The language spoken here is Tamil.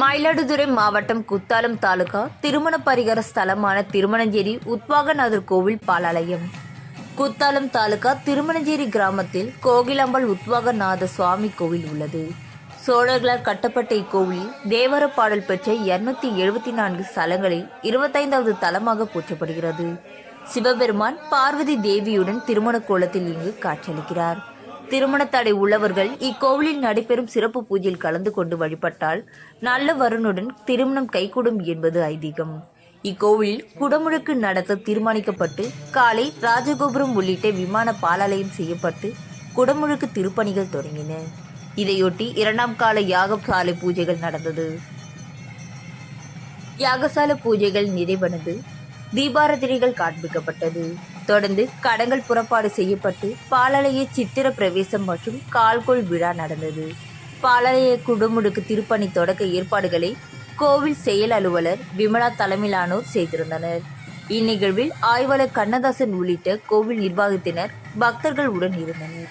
மயிலாடுதுறை மாவட்டம் குத்தாலம் தாலுகா திருமண பரிகார ஸ்தலமான திருமணஞ்சேரி உத்வாகநாதர் கோவில் பாலாலயம். குத்தாலம் தாலுகா திருமணஞ்சேரி கிராமத்தில் கோகிலாம்பல் உத்வாகநாத சுவாமி கோவில் உள்ளது. சோழர்களால் கட்டப்பட்ட இக்கோவிலில் தேவர பாடல் பெற்ற இருநூத்தி எழுபத்தி நான்கு ஸ்தலங்களில் இருபத்தைந்தாவது தலமாக போற்றப்படுகிறது. சிவபெருமான் பார்வதி தேவியுடன் திருமண கோலத்தில் இங்கு காட்சியளிக்கிறார். திருமணத்தடை உள்ளவர்கள் இக்கோவிலில் நடைபெறும் சிறப்பு பூஜையில் கலந்து கொண்டு வழிபட்டால் நல்ல வருணுடன் திருமணம் கைகூடும் என்பது ஐதீகம். இக்கோவிலில் குடமுழுக்கு நடத்த தீர்மானிக்கப்பட்டு காலை ராஜகோபுரம் உள்ளிட்ட விமான பாலாலயம் செய்யப்பட்டு குடமுழுக்கு திருப்பணிகள் தொடங்கின. இதையொட்டி இரண்டாம் கால யாகசாலை பூஜைகள் நடந்தது. யாகசால பூஜைகள் நிறைவடைந்து தீபாரதனைகள் காண்பிக்கப்பட்டது. தொடர்ந்து கடங்கள் புறப்பாடு செய்யப்பட்டு பாலாலய சித்திர பிரவேசம் மற்றும் கால்கோள் விழா நடந்தது. பாலாலய குடமுடுக்கு திருப்பணி தொடக்க ஏற்பாடுகளை கோவில் செயல் அலுவலர் விமலா தலைமையிலானோர் செய்திருந்தனர். இந்நிகழ்வில் ஆய்வாளர் கண்ணதாசன் உள்ளிட்ட கோவில் நிர்வாகத்தினர் பக்தர்கள் உடன் இருந்தனர்.